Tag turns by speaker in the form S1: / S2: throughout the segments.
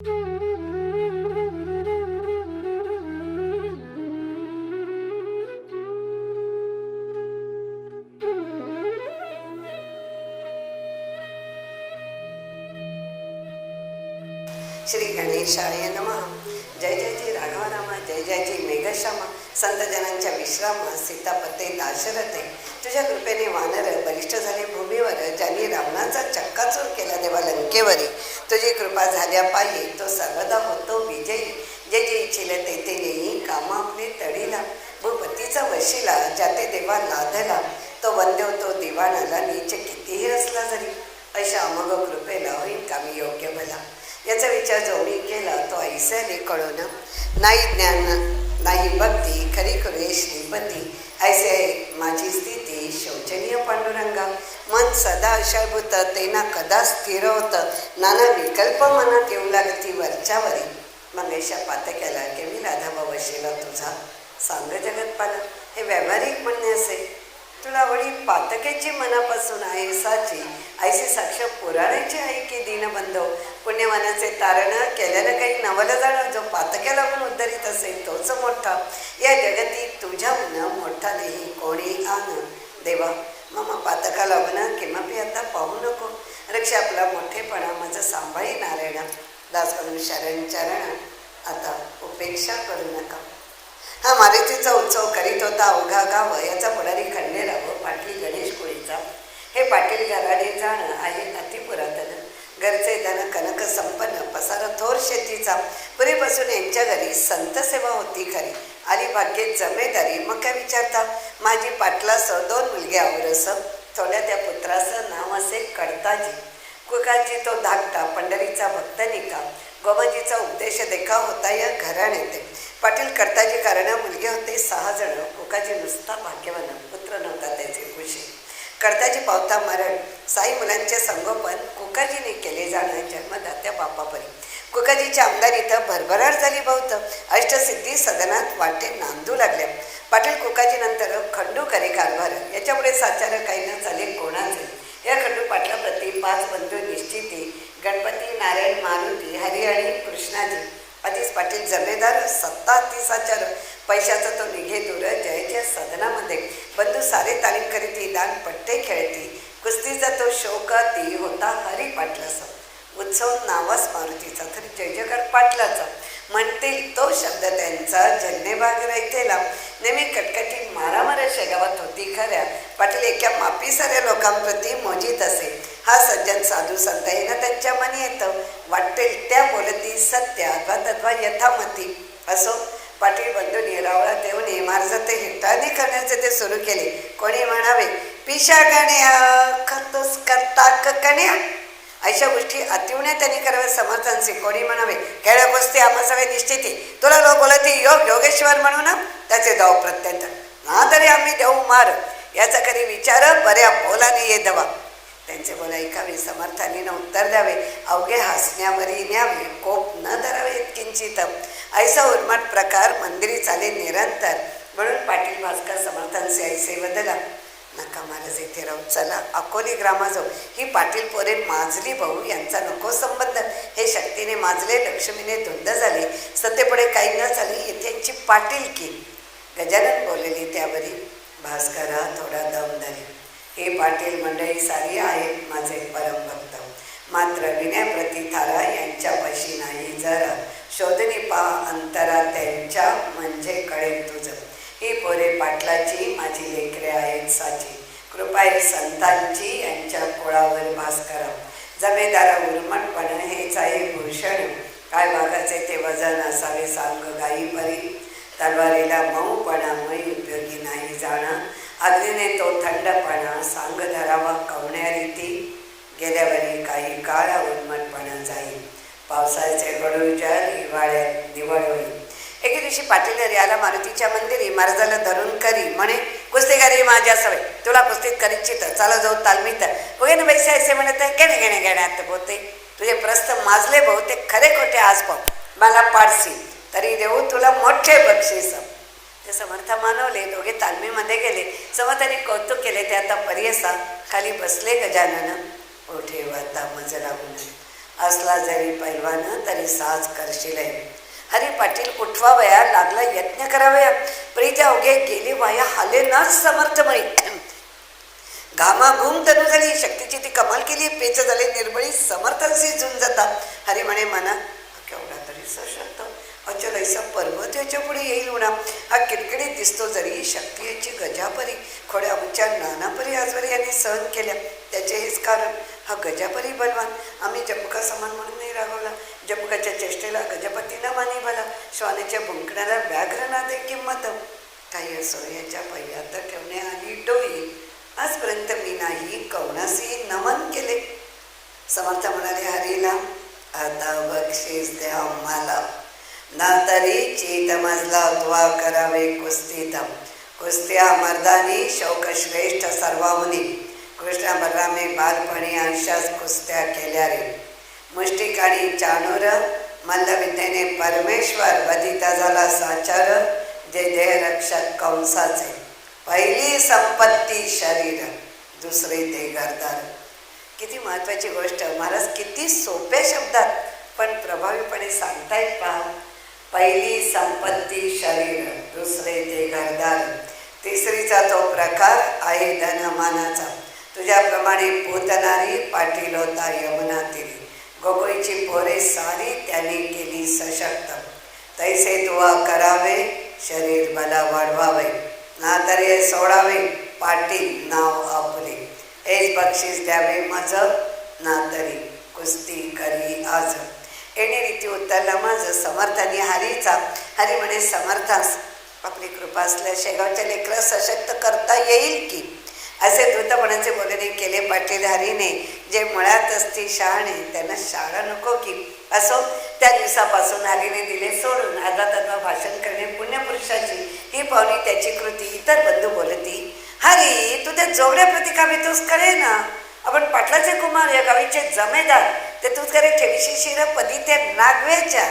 S1: श्री गणेशाय नमः. जय जय जय राघवरामा जय जय जय मेघश्यामा. संतजनांच्या विश्राम सीतापते दाशरथे. तुझ्या कृपेने वानर बलिष्ठ झाले भूमीवर ज्यांनी रावणाचा चक्काचूर केला देवा लंकेवरी. तुझी कृपा झाल्या पायी तो सर्वदा होतो विजयी. जे जे इच्छिले ते ते नेई कामा आपली तडीला. भूपतीचा वशिला ज्याते देवा लाधला तो वंद्य तो दिवाणाला नीचे कितीही असला जरी. अशा अमोघ कृपेला होईल कामी योग्य भला? याचा विचार जो मी केला तो ऐसाने कळवणं नाही ज्ञान नाही भक्ती खरी श्रीमती श्रीपती ऐसे माझी स्थिती शोचनीय पांडुरंगा. मन सदा अशाभूत तेना कदा स्थिर होतं. नाना विकल्प मनात येऊ लागती वरच्यावरी. मंगेशा पातक्याला केवी राधाबाबा शिला तुझा सांग जगतपाल हे व्यावहारिक म्हणणे असे. तुला वडी पातकेची मनापासून आहे साची. आईशी साक्ष पुराणाची आहे की दीनबंधव पुण्यवानाचे तारण केल्यानं काही नवलं जाणं जो पातक्याला पण उद्धरित असेल तोच मोठा. या जगती तुझ्याहून मोठा नाही कोणी आन. देवा मग पातका लागणं किंमपी आता पाहू नको. रक्ष आपला मोठेपणा माझं सांभाळी नारायणा. दास करून शरण चरण आता उपेक्षा करू नका. हा मारुतीचा उत्सव करीत होता. अवघा गाव याचा पुढारी खंडेराव पाटील गणेश कोळीचा. हे पाटील गराडे जाणं आहे अतिपुरातन घरचे धन कनक संपन्न पसार थोर शेतीचा. पुरेपासून यांच्या घरी संत सेवा होती खरी. आली भाग्येत जमेदारी. मग काय विचारता? माझी पाटलास दोन मुलगे आवरस. थोड्या त्या पुत्राचं नाव असे कडताजी कुकाची तो धाकटा पंढरीचा भक्त निका. गोबाजीचा उपदेश देखा होता या घराण्यात पाटील कर्ताजी कारण मुलगे होते सहा जण. कुकाजी नुसता भाग्यवान पुत्र नव्हता त्याचे खुशी. कर्ताजी पावता मरण. साई मुलांचे संगोपन कुकाजीने केले जाणं जन्मदात्या बापापरी. कुकाजीची आमदार इथं भरभराट झाली बहुत. अष्टसिद्धी सदनात वाटे नांदू लागल्या. पाटील कुकाजीनंतर खंडू करे कारभार. याच्यामुळे साचार काही न चालेल कोणाचे? या खंडू पाटलाप्रती पाच बंधू निश्चिती. गणपती नारायण मारुती हरी आणि कृष्णाजी. आधीच पाटील जमेदार सत्ता तिसाच्या पैशाचा तो निघे दूर जयच्या सदनामध्ये बंधू सारे तालीम करीती दान पट्टे खेळती. कुस्तीचा तो शोक ती होता हरी पाटलाचा. उत्सव नावास मारुतीचा तरी जय जयकार पाटलाचा. म्हणतील तो शब्द त्यांचा. जन्नेबाग रायतेला नेहमी कटकटी मारामारा शेगावात होती खऱ्या. पाटील एका मापी साऱ्या लोकांप्रती मोजित असे. हा सज्जन साधू संत येणं त्यांच्या मनी येतं. वाटेल त्या बोलती सत्य अथवा तथवा यथामती. असो पाटील बंधू निरावळा देऊन इमारजते हिटाने करण्याचे ते सुरू केले. कोणी म्हणावे पिशा गण्या खतोस करताक कण्या. अशा गोष्टी अतिवण्या त्यांनी कराव्या समर्थांचे. कोणी म्हणावे खेळ्या कुस्ती आम्हा सगळे निश्चिती. तुला लोक बोलते योग योगेश्वर म्हणू ना? त्याचे दाव प्रत्यंत ना तरी आम्ही देऊ मार. याचा कधी विचार बऱ्या बोलाने ये दवा. त्यांचे बोला ऐकावे समर्थानीनं उत्तर द्यावे. अवघे हसण्यावरी न्यावे कोप न धरावे किंचित. ऐसा उर्मट प्रकार मंदिरी चाले निरंतर. म्हणून पाटील भास्कर समर्थांचे ऐसे बदला. नका महाराज येथे राहू चला अकोली ग्रामाजवळ. ही पाटील पोरे माजली भाऊ यांचा नको संबंध. हे शक्तीने माजले लक्ष्मीने धुंद झाले. सत्तेपुढे काही न झाली येथे पाटील की? गजानन बोललेली त्यावरी. भास्करा थोडा दम धरे. हे पाटील मंडळी सारी आहेत माझे परमभक्त मात्र विनयप्रती थारा यांच्यापाशी नाही जरा. शोधनी पा अंतरा त्यांच्या म्हणजे कळेल तुझं. ही पोरे पाटलाची माझी लेकरे आहेत साची. कृपाई संतांची यांच्या कुळावर भास्करा जमेदारा उर्मटपण हेच आहे भूषण. काय भागाचे ते वजन असावे सांग गाई परी. तलवारीला मऊपणा मै उपयोगी नाही जाणं. अग्नीने तो थंडपणा सांग धरावा कवण्या रीती. गेल्यावरी काही काळ उन्मटपणा जाईल पावसाचे गडूजर हिवाळ्यात दिवाळ होईल एके दिवशी पाटील याला मारुतीच्या मंदिरी महाराजाला धरून करी म्हणे कुस्तीगारी माझ्या सवय तुला कुस्तीत करीचित चाला जाऊ तालमीत. तर ना पैसे असे म्हणत घेणे घेणे घेण्यात बोते तुझे प्रस्थ माजले बहुते खरे खोटे आज पाहू. मला पाडसी तरी देऊ तुला मोठे बक्षीस. ते समर्थ मानवले दोघे तालमीमध्ये गेले. समर्थाने कौतुक केले ते आता पर्यसा खाली बसले गजानन ओठे वाता मज लागून असला जरी पैलवान तरी साज करशील हरी पाटील उठवावया लागला यत्न करावया प्रीत्या अवघे गेली वाया हाले नाच समर्थ म्हणे. घामाघूम तनु झाली. शक्तीची ती कमाल केली. पेच झाले निर्मळी समर्थांशी झुंज जाता. हरी म्हणे मना केवढा तरी सशक्त. अचल ऐसा पर्वत याच्यापुढे येईल उणा हा किडकिडीत दिसतो जरी शक्ती याची गजापरी खोड्या उच्च्या नानापरी आजवरी यांनी सहन केल्या. त्याचे हेच कारण हा गजापरी बलवान. आम्ही जपका समान म्हणून नाही राहू जपकाच्या चेष्टेला गजपतीला मानी भला श्वानेच्या भुंकण्याला व्याघ्रना दे किंमत. काही असो याच्या पहिल्यात ठेवणे आली डोई आजपर्यंत मी नाही कवनासी नमन केले. समर्थ म्हणाले हरीला आता बक्षीस द्या मला ना तरी चेत मजला त्वा करावे कुस्तीत. कुस्त्या मर्दानी शौकश्रेष्ठ सर्वामुनी. कृष्ण बलरामे बालपणी अंशास कुस्त्या केल्या रे. मुष्टिकाणी चाणूर मल्लविद्येने परमेश्वर वधिता झाला साचार जे देहरक्षक कंसाचे. पहिली संपत्ती शरीर दुसरे ते गरदार किती महत्त्वाची गोष्ट महाराज किती सोप्या शब्दात पण प्रभावीपणे सांगतायत पहा पहिली संपत्ती शरीर दुसरे ते घरदार. तिसरीचा तो प्रकार आहे धनमानाचा. तुझ्याप्रमाणे पोतणारी पाटील होता यमुना तिरी गोगोईची पोरे सारी त्याने केली सशक्त. तैसे तुवा करावे शरीर मला वाढवावे. ना तरी सोडावे पाटील नाव आपले. हेच बक्षीस द्यावे मज ना तरी कुस्ती करी आज. येणे रीती उत्तरला माझं समर्थानी हरीचा. हरी म्हणे समर्थास आपली कृपा असल्या शेगावच्या लेकरं सशक्त करता येईल की? असे द्रुतपणाचे बोलणे केले पाटील हरीने जे मुळात असती शहाणे त्यांना शाळा नको की असो. त्या दिवसापासून हरीने दिले सोडून अर्धा तत्व भाषण करणे पुण्यपुरुषाची ही पाहुणी त्याची कृती इतर बंधू बोलती हरी तू त्या जोगड्या प्रतिकामी तूच करे ना? आपण पाटलाचे कुमार या गावीचे जमेदार ते तूच करे ठेवीशी शिर पदी ते नागवेच्या.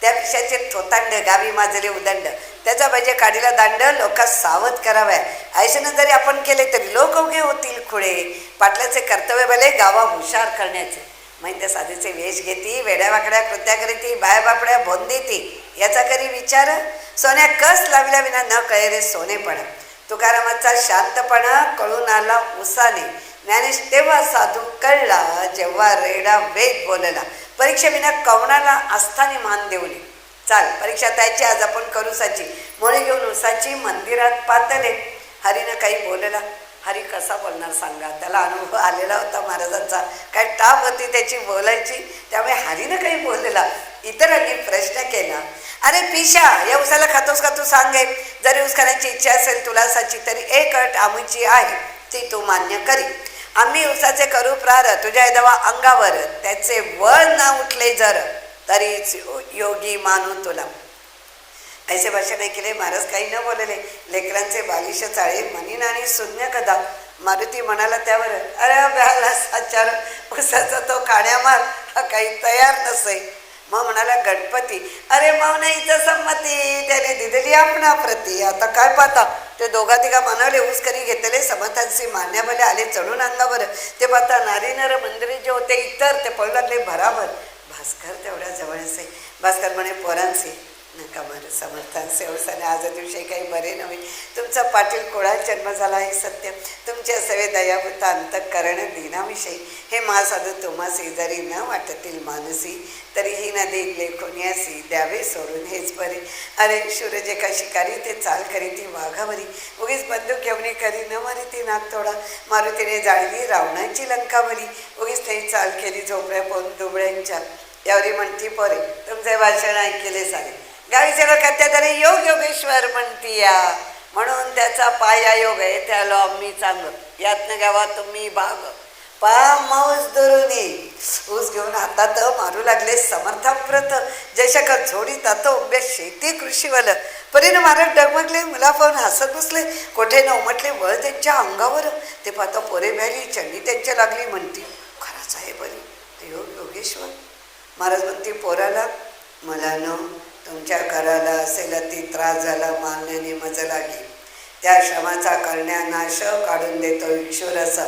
S1: त्या पिशाचे थोतांड गावी माजले उदंड त्याचा पाहिजे काडीला दांड लोकांस सावध कराव्या आयुष्यानं जरी आपण केले तरी लोक उघे होतील खुळे. पाटलाचे कर्तव्य भले गावा हुशार करण्याचे. म्हणजे साधीचे वेश घेती वेड्यावाकड्या कृत्या करीती बाया बापड्या भोन देती. याचा करी विचार? सोन्या कस लावल्या विना न कळे रे सोनेपणा तुकारामाचा शांतपणा कळून आला उसाने. ज्ञानेश तेव्हा साधू कळला जेव्हा रेडा वेद बोलला. परीक्षेविना कवणाला आस्थाने मान देऊली चाल परीक्षा त्याची आज आपण करू साची मोळे घेऊन उसाची मंदिरात पातले. हरीनं काही बोलला. हरी कसा बोलणार सांगा. त्याला अनुभव आलेला होता महाराजांचा. काय टाप होती त्याची बोलायची. त्यामुळे हरीनं काही बोललेला इतरांनी प्रश्न केला. अरे पिशा या उसाला खातोस का तू? सांगे जरी ऊस खाण्याची इच्छा असेल तुला साची तरी एक अट आमची आहे. ती तू मान्य करी. आम्ही उसाचे करू प्रार तुझ्या दवा अंगावर. त्याचे वळ ना उठले जर. तरीच योगी मानू तुला. ऐसे भाषण केले महाराज काही न बोलले लेकरांचे बालिश चाळे मनीन आणि शून्य कदा. मारुती म्हणाला त्यावर अरे ब्याला साचार उसाचा तो खाण्यामार मार हा काही तयार नसे मग म्हणाला गणपती अरे मग इथं संमती त्याने दिलेली आपणा प्रती आता काय पाहता? ते दोघा तिघा मानवले ऊस करी घेतले समर्थांशी मान्याभले आले चढून अंगावर. ते पाहता नारी नर मंदिरे जे होते इतर ते पळू लागले भराभर. भास्कर तेवढ्या जवळचे. भास्कर म्हणे पोरांचे. नका बरं समर्थांचे अवसाने आज दिवशी काही बरे नव्हे. तुमचा पाटील कोळा जन्म झाला हे सत्य? तुमच्या सवे दयाभूत अंतकरण दिनाविषयी. हे महासाधू तुम्हा जरी न वाटतील मानसी तरीही न देईल लेखोनियासी द्यावे सोडून हेच बरे. अरे सूरज एका शिकारी ते चाल करी ती वाघावरी. उगीच बंदूक घेऊन करी न मारी ती नाक थोडा मारुतीने जाळली रावणाची लंकावली. उगीच ते चाल केली झोपड्या पोहून दुबळ्यांच्या यावरी म्हणती परे तुमचे भाषण ऐकले सारे. गावीचे लोक तरी योग योगेश्वर म्हणती या म्हणून त्याचा पाया योग आहे त्याला आम्ही चांगलं यातनं गावा तुम्ही भाग. पा मौज धरुनी ऊस घेऊन हातात मारू लागले समर्थाप्रत. जशक झोडी तातो उभ्या शेती कृषीवालं. परीनं मारक डगमगले मुला पाहून हसत बसले. कोठे न उमटले वळ त्यांच्या अंगावर. ते पाहता पोरे भ्याली चंडी त्यांच्या लागली म्हणती खराच आहे बरी योग योगेश्वर. महाराज म्हणते पोराला मला न तुमच्या कराला असेल ती त्रास झाला मानण्याने मज लागे त्या श्रमाचा करण्या नाश काढून देतो ईश्वरस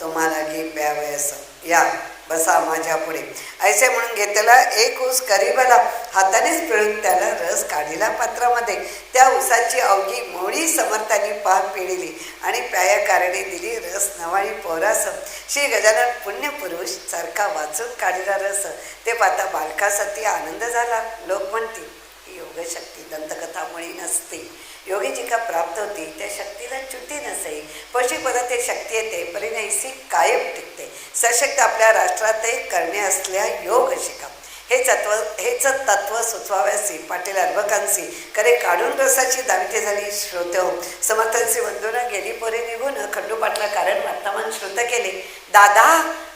S1: तुम्हाला घे प्यावयस या. बसा माझ्या पुढे. ऐसे म्हणून घेतला एक ऊस करीबला हातानेच पिळून त्याला रस काढिला पात्रामध्ये. त्या ऊसाची अवघी मोडी समर्थांनी पाह पिळिली आणि प्याया कारणे दिली रस नवाळी पोरास. श्री गजानन पुण्यपुरुष सारखा वाचून काढिला रस. ते पाहता बालकासाठी आनंद झाला. लोक म्हणतील योगशक्ती दंतकथामुळे नसते. योगी जी का प्राप्त होती? त्या शक्तीला चुटी नसे पशीपदा ते शक्ती येते परिणयसी कायम टिकते. सशक्त आपल्या राष्ट्रातही करणे असल्या योग शिका. हे तत्व हेच तत्व सुचवाव्यासी पाटील अर्भकांसी करे काढून रसाची दाविते झाली श्रोत. समर्थांशी वंदना गेली पोरे निघून खंडू पाटला कारण वर्तमान श्रोत केले. दादा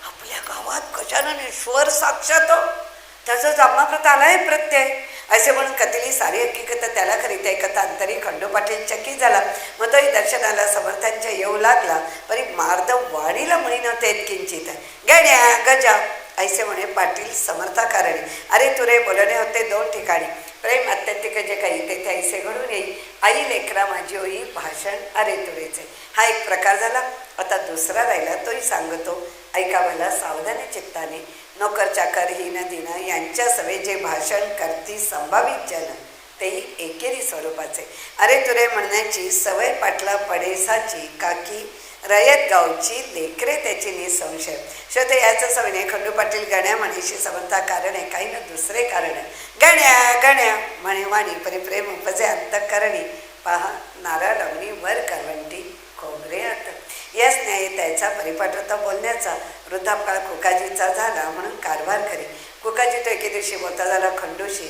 S1: आपल्या गावात गजानन ईश्वर साक्षात हो. त्याचा जामाप्रत आलाय प्रत्यय. असे म्हणून कथेली सारी हकीकत त्याला खरी त्या कथा अंतरी खंडोपाटील चकित झाला. मग तोही दर्शनाला समर्थांच्या येऊ लागला. परी मार्द वाणीला मुळी नव्हते किंचित. गण्या गजा ऐसे म्हणे पाटील समर्थाकारणे अरे तुरे बोलणे होते दोन ठिकाणी. प्रेम अत्यंतिक जे काही तेथे ऐसे घडून येईल आई लेकरा माझी होई भाषण अरे तुरेचे. हा एक प्रकार झाला. आता दुसरा राहिला तोही सांगतो. ऐकावायला सावधानी चित्ताने. नोकर चाकर हिन दिन यांच्या सवे जे भाषण करती संभावित जन तेही एकेरी स्वरूपाचे. अरे तुरे म्हणण्याची सवय पाटला पडेसाची काकी रयत गावची लेकरे त्याची निसंशय शोध याचं सवयने खंडू पाटील गण्या म्हणीशी समर्था कारण आहे काही ना दुसरे कारण आहे. गण्या गण्या म्हणे वाणी परिप्रेम उपजे अंतकरणी. पहा नारा लावणी त्याचा परिपाठ होता बोलण्याचा. वृद्धापकाळ कुकाजीचा झाला म्हणून कारभार करी. कुकाजी तो एके दिवशी बोलता झाला खंडोशी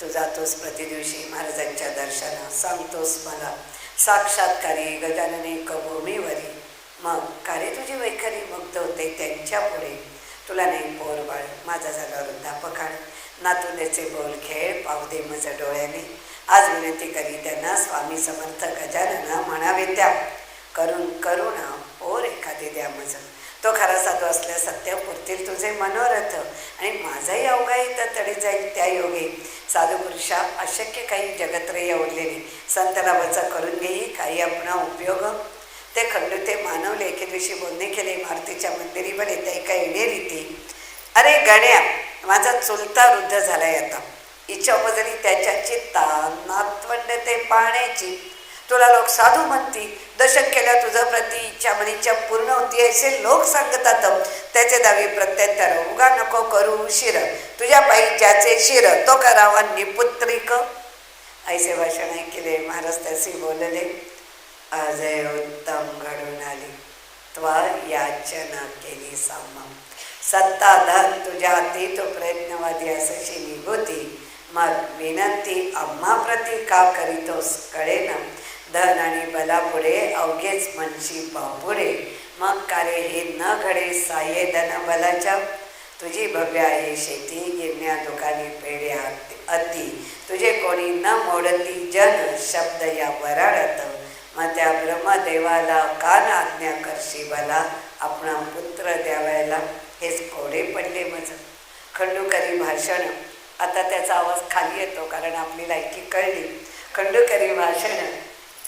S1: तू जातोस प्रतिदिवशी महाराजांच्या दर्शना सांगतोस मला. साक्षात्कारी गजानने कभूमीवरी मग कार्य तुझी वैखरी? मुक्त होते त्यांच्या पुढे. तुला नाही पोर बाळ माझा झाला वृद्धापकाळ. नातुंदेचे बोल खेळ पावदे मज डोळ्याने. आज विनंती करी त्यांना स्वामी समर्थ गजानना म्हणावे त्या करून करुणा पोर एखादे द्या मज तो खरा साधू असल्या सत्य पुरतील तुझे मनोरथ. आणि माझाही अवघाही तर तडी जाईल त्या योगे. साधू पुरुषा अशक्य काही जगत्रय ओढलेली संताला वचा करून घेई काही आपणा उपयोग. ते खंडू ते मानवले एके दिवशी बोलणे केले मारुतीच्या मंदिरी बरे ते एका येणे रीती. अरे गण्या माझा चुलता वृद्ध झालाय आता. इच्छा उपजली त्याच्या चित्ता नातवंड ते पाहण्याची तुला लोक साधू म्हणती दर्शन केल्या तुझं प्रति इच्छा मनीच्या पूर्ण होती असे लोक सांगतात. त्याचे दावे प्रत्यंतर उगा नको करू शिर. तुझ्या पायी ज्याचे शिर तो करावा निपुत्रिक ऐसे भाषण ऐकले महाराज त्याशी बोलले अजय उत्तम घडून आली. त्वा याचना केली साम सत्ता धन तुझ्या हाती तो प्रयत्नवादी असशी निघोती. मग विनंती आम्हाप्रती का करीतोस? कळेना. धन आणि बलापुढे अवघेच मनशी बापुढे मग कारे हे न घडे साये धन बलाच्या. तुझी भव्य आहे शेती गिरण्या दुकाने पेढ्या अति. तुझे कोणी न मोडती जन शब्द या वराडत. मग त्या ब्रह्मदेवाला कान आज्ञा करशी बला आपणा पुत्र द्यावायला. हेच कोडे पडले मज खंडूकरी भाषण. आता त्याचा आवाज खाली येतो कारण आपली लायकी कळली. खंडूकरी भाषण.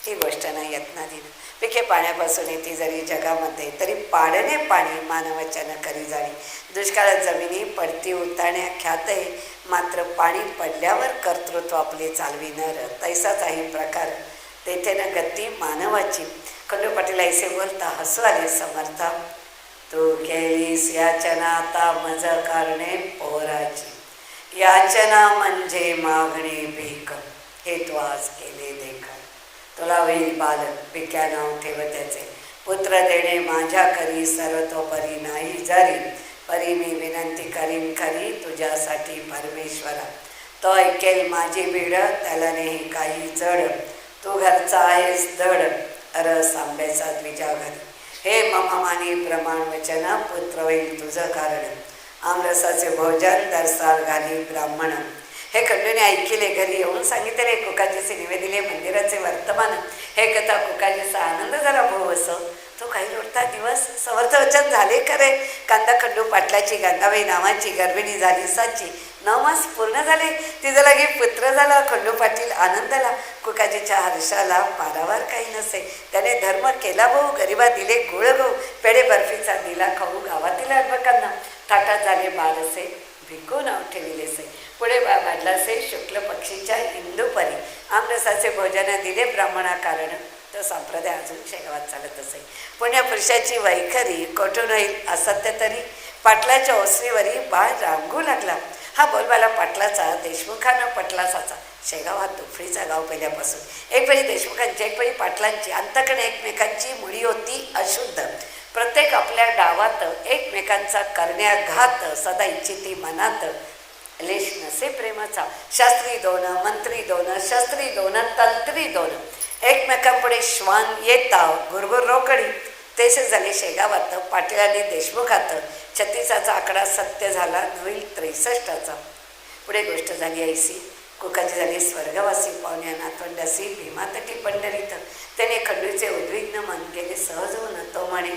S1: ही गोष्ट नाही यत्नाधीन पिके पाण्यापासून येते जरी जगामध्ये तरी पाडणे पाणी मानवाच्या न करी जाणी दुष्काळात जमिनी पडती उतारण्या ख्यातही आहे मात्र पाणी पडल्यावर कर्तृत्व आपले चालविणार तैसाच आहे प्रकार. तेथे न गती मानवाची. खंडू पाटील ऐसे बोलता हसू आले समर्था. तू केलीस याचना आता मज करणे पोराची. याचना म्हणजे मागणे भीक. हे तू आज केले देखा. तुला होईल बालक पिक्या नाव ठेव त्याचे. पुत्र देणे माझ्या करी सर्वतोपरी नाही जरी. परी मी विनंती करीन खरी तुझ्यासाठी परमेश्वरा. तो ऐकेल माझी बीड त्याला नेही काही जड. तू घरचा आहेस धड रस आंब्याचा द्विजा घरी. हे ममामानी प्रमाण वचन पुत्र होईल तुझं कारण. आमरसाचे भोजन दरसाल घाली ब्राह्मण. हे खंडूने ऐकिले घरी येऊन सांगितले कुकाजीचे निवेदिले मंदिराचे वर्तमान. हे कथा कुकाजीचा आनंद झाला भाऊ असं. तो काही लोटता दिवस समर्थवचन झाले खरे. कांदा खंडू पाटलाची गंगाबाई नावाची गर्भिणी झाली साची. नऊ मास पूर्ण झाले. तिचा लगे पुत्र झाला खंडू पाटील आनंदाला. कुकाजीच्या हर्षाला पारावार काही नसे. त्याने धर्म केला भाऊ. गरिबा दिले गुळ गहू. पेढे बर्फीचा दिला खाऊ. गावातील अर्भकांना ताटात झाले बारसे. भिकून नाव ठेविलेसे पुढे बा वाढलासे शुक्ल पक्षीच्या इंदुपरी आमरसाचे भोजन दिले ब्राह्मणा कारण तो संप्रदाय अजून शेगावात चालत असे. पुण्या पुरुषाची वैखरी कोठून होईल असत्य तरी? पाटलाच्या ओसरीवरी बाळ रांगू लागला. हा बोलबाला पाटलाचा देशमुखानं पटलासाचा. शेगाव हा तुफडीचा गाव पहिल्यापासून. एक पळी देशमुखांची एक पळी पाटलांची अंतकडे एकमेकांची मुळी होती अशुद्ध. प्रत्येक आपल्या डावात एकमेकांचा करण्याघात सदा इच्छिती मनात. लेश नसे प्रेमाचा शास्त्री दोन मंत्री दोन शस्त्री दोन तंत्री दोन. एकमेकांपुढे श्वान येता गुरगुर रोकडी. तेच झाले शेगावात पाटीलाने देशमुखात. छत्तीसाचा आकडा सत्य झाला होईल त्रेसष्टाचा. पुढे गोष्ट झाली ऐसी कुकाची झाली स्वर्गवासी पाहुण्या नातवंडासी भीमातटी पंढरीत. त्याने खंडूचे उद्विग्न मन गेले सहज होऊन तो म्हणे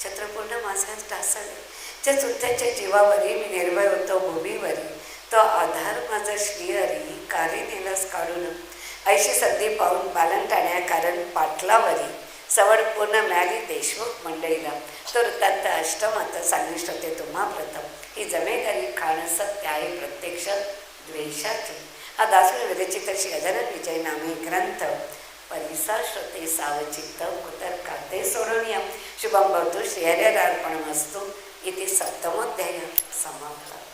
S1: छत्रपूर्ण माझ्याच ढासळले त्या चुलत्याच्या जीवावरी मी निर्भय होतो भूमीवरी तो आधार माझा श्रीहरी कार्य नेलास काढून ऐशी संधी पाहून बालंटाण्या कारण पाटलावरी सवड पूर्ण मिळाली देशमुख मंडळीला. तो वृत्तांत अष्टमात सांगिष्ट होते तुम्हा प्रथम. ही जमेदारी खाणं सत्य आहे प्रत्यक्ष द्वेषाची. हा दासून विरचित श्री गजानन विजय नामे ग्रंथ. परिसा श्रोते सावचित्त कुतर काते सोडवणीय शुभम भवतु श्रीहर्यार्पणमस्तु इति सप्तमोध्याय समाप्त.